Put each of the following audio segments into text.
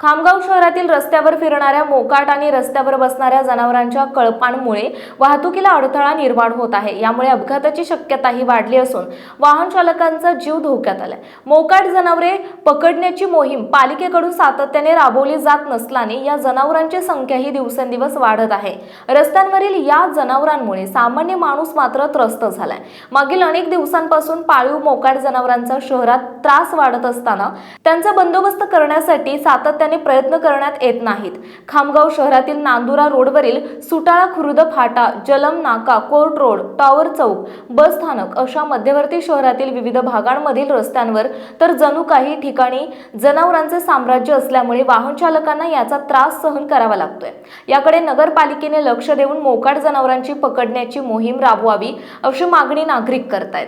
खामगाव शहरातील रस्त्यावर फिरणाऱ्या मोकाट आणि रस्त्यावर बसणाऱ्या जनावरांच्या कळपांमुळे वाहतुकीला अडथळा निर्माण होत आहे. यामुळे अपघाताची शक्यताही वाढली असून वाहन चालकांचा जीव धोक्यात आलाय. मोकाट जनावरे पकडण्याची मोहीम पालिकेकडून सातत्याने राबवली जात नसल्याने या जनावरांची संख्याही दिवसेंदिवस वाढत आहे. रस्त्यांवरील या जनावरांमुळे सामान्य माणूस मात्र त्रस्त झालाय. मागील अनेक दिवसांपासून पाळीव मोकाट जनावरांचा शहरात त्रास वाढत असताना त्यांचा बंदोबस्त करण्यासाठी सातत्याने प्रयत्न करण्यात येत नाहीत. खामगाव शहरातील नांदुरा रोडवरील सुटाळा खुर्द फाटा जलम नाका कोर्ट रोड टॉवर चौक बस स्थानक अशा मध्यवर्ती शहरातील विविध भागांमधील रस्त्यांवर तर जणू काही ठिकाणी जनावरांचे साम्राज्य असल्यामुळे वाहन चालकांना याचा त्रास सहन करावा लागतोय. याकडे नगरपालिकेने लक्ष देऊन मोकाट जनावरांची पकडण्याची मोहीम राबवावी अशी मागणी नागरिक करतायत.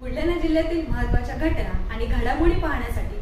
बुलढाणा जिल्ह्यातील महत्त्वाच्या घटना आणि घडामोडी पाहण्यासाठी